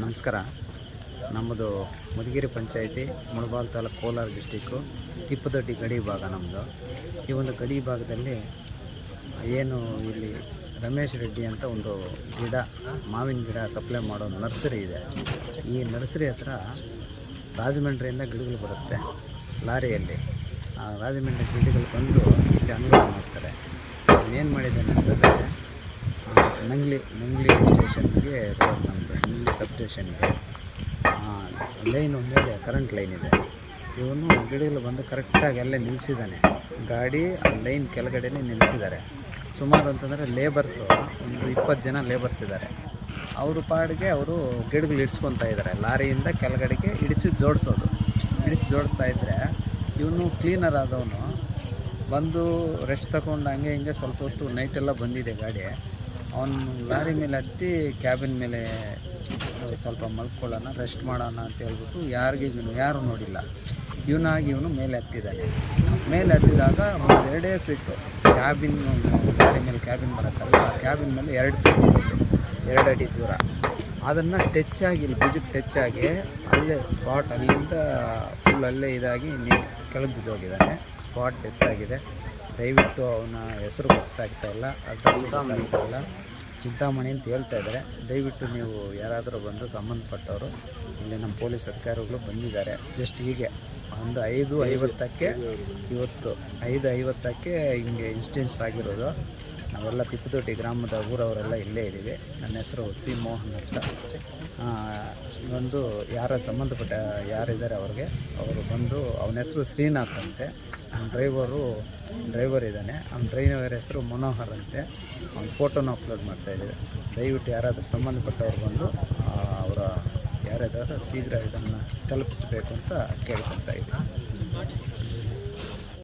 ನಮಸ್ಕಾರ. ನಮ್ಮದು ಮಧುಗಿರಿ ಪಂಚಾಯಿತಿ, ಮುಳಬಾಲ್ ತಾಲೂಕು ಕೋಲಾರ ಡಿಸ್ಟಿಕ್ಕು, ತಿಪ್ಪದೊಡ್ಡಿ ಗಡಿ ಭಾಗ ನಮ್ಮದು ಈ ಒಂದು ಗಡಿ ಭಾಗದಲ್ಲಿ ಏನು ಇಲ್ಲಿ ರಮೇಶ್ ರೆಡ್ಡಿ ಅಂತ ಒಂದು ಗಿಡ, ಮಾವಿನ ಗಿಡ ಸಪ್ಲೈ ಮಾಡೋ ನರ್ಸರಿ ಇದೆ. ಈ ನರ್ಸರಿ ಹತ್ರ ರಾಜಮಂಡ್ರಿಯಿಂದ ಗಿಡಗಳು ಬರುತ್ತೆ ಲಾರಿಯಲ್ಲಿ. ಆ ರಾಜಮಂಡ್ರಿ ಗಿಡಗಳು ಬಂದು ಇಲ್ಲಿ ಅಂಗಡಿ ಮಾಡ್ತಾರೆ. ಏನು ಮಾಡಿದ್ದಾನೆ ಅಂತಂದರೆ ನಂಗ್ಲಿ ನಂಗ್ಲಿ ಸ್ಟೇಷನ್ಗೆ ರೋಡ್ ನಮ್ಮದು ನಂಗ್ಲಿ ಸಬ್ ಸ್ಟೇಷನ್ಗೆ ಲೈನ್ ಒಂದೇ ಕರೆಂಟ್ ಲೈನ್ ಇದೆ. ಇವನು ಗಿಡಗಳು ಬಂದು ಕರೆಕ್ಟಾಗಿ ಅಲ್ಲೇ ನಿಲ್ಲಿಸಿದ್ದಾನೆ ಗಾಡಿ ಆ ಲೈನ್ ಕೆಳಗಡೆನೇ ನಿಲ್ಲಿಸಿದ್ದಾರೆ ಸುಮಾರು ಅಂತಂದರೆ ಲೇಬರ್ಸು ಒಂದು ಇಪ್ಪತ್ತು ಜನ ಲೇಬರ್ಸ್ ಇದ್ದಾರೆ ಅವರು ಪಾಡಿಗೆ ಅವರು ಗಿಡಗಳು ಇಡ್ಸ್ಕೊತಾ ಇದ್ದಾರೆ ಲಾರಿಯಿಂದ ಕೆಳಗಡೆಗೆ ಇಡಿಸಿ ಜೋಡಿಸೋದು. ಇಡಿಸಿ ಜೋಡಿಸ್ತಾ ಇದ್ದರೆ ಇವನು ಕ್ಲೀನರ್ ಆದವನು ಬಂದು ರೆಸ್ಟ್ ತಗೊಂಡು ಹಂಗೆ ಹಿಂಗೆ ಸ್ವಲ್ಪ ಹೊತ್ತು ನೈಟೆಲ್ಲ ಬಂದಿದೆ ಗಾಡಿ. ಅವನು ಲಾರಿ ಮೇಲೆ ಹತ್ತಿ ಕ್ಯಾಬಿನ್ ಮೇಲೆ ಸ್ವಲ್ಪ ಮಲ್ಕೊಳ್ಳೋಣ ರೆಸ್ಟ್ ಮಾಡೋಣ ಅಂತ ಹೇಳ್ಬಿಟ್ಟು ಯಾರಿಗೆ ಇವನು, ಯಾರು ನೋಡಿಲ್ಲ. ಇವನಾಗಿ ಇವನು ಮೇಲೆ ಹತ್ತಿದ್ದಾನೆ. ಮೇಲೆ ಹತ್ತಿದಾಗ ಒಂದು ಎರಡೇ ಫೀಟು ಕ್ಯಾಬಿನ್ ಲಾರಿ ಮೇಲೆ ಕ್ಯಾಬಿನ್ ಬರುತ್ತಲ್ಲ, ಆ ಕ್ಯಾಬಿನ್ ಮೇಲೆ ಎರಡು ಫೀಟ್ ಎರಡು ಅಡಿ ದೂರ. ಅದನ್ನು ಟಚ್ ಆಗಿ, ಇಲ್ಲಿ ಟಚ್ ಆಗಿ, ಅಲ್ಲೇ ಸ್ಪಾಟ್ ಅಲ್ಲಿಂದ ಫುಲ್ ಅಲ್ಲೇ ಇದಾಗಿ ನೀರು ಕೆಳಗೆ ಬಿದ್ದೋಗಿದ್ದಾನೆ. ಸ್ಪಾಟ್ ಡೆತ್ ಆಗಿದೆ. ದಯವಿಟ್ಟು ಅವನ ಹೆಸರು ಗೊತ್ತಾಗ್ತಾ ಇಲ್ಲ ಇಲ್ಲ. ಚಿಂತಾಮಣಿ ಅಂತ ಹೇಳ್ತಾ ಇದ್ದಾರೆ. ದಯವಿಟ್ಟು ನೀವು ಯಾರಾದರೂ ಬಂದು ಸಂಬಂಧಪಟ್ಟವರು, ಇಲ್ಲಿ ನಮ್ಮ ಪೊಲೀಸ್ ಅಧಿಕಾರಿಗಳು ಬಂದಿದ್ದಾರೆ. ಜಸ್ಟ್ ಹೀಗೆ, ಒಂದು ಐದು ಐವತ್ತಕ್ಕೆ ಇವತ್ತು, ಐದು ಐವತ್ತಕ್ಕೆ ಹಿಂಗೆ ಇನ್ಸ್ಟೆನ್ಸ್ ಆಗಿರೋದು. ನಾವೆಲ್ಲ ತಿಪ್ಪದೊಡ್ಡಿ ಗ್ರಾಮದ ಊರವರೆಲ್ಲ ಇಲ್ಲೇ ಇದ್ದೀವಿ. ನನ್ನ ಹೆಸರು ಸಿ ಮೋಹನ್ ಅಂತ. ಒಂದು ಯಾರ ಸಂಬಂಧಪಟ್ಟ ಯಾರಿದ್ದಾರೆ ಅವ್ರಿಗೆ, ಅವರು ಬಂದು, ಅವನ ಹೆಸರು ಶ್ರೀನಾಥ್ ಅಂತೆ. ಅವ್ನ ಡ್ರೈವರು, ಡ್ರೈವರ್ ಇದ್ದಾನೆ. ಅವ್ನ ಡ್ರೈವರ್ ಹೆಸರು ಮನೋಹರ್ ಅಂತೆ. ಅವ್ನ ಫೋಟೋನ ಅಪ್ಲೋಡ್ ಮಾಡ್ತಾ ಇದ್ದೀವಿ ದಯವಿಟ್ಟು ಯಾರಾದರೂ ಸಂಬಂಧಪಟ್ಟವ್ರು ಬಂದು ಅವರ ಯಾರಾದರೂ ಶೀಘ್ರ ಇದನ್ನು ತಲುಪಿಸಬೇಕು ಅಂತ ಕೇಳ್ಕೊತಾ ಇದ್ದೀವಿ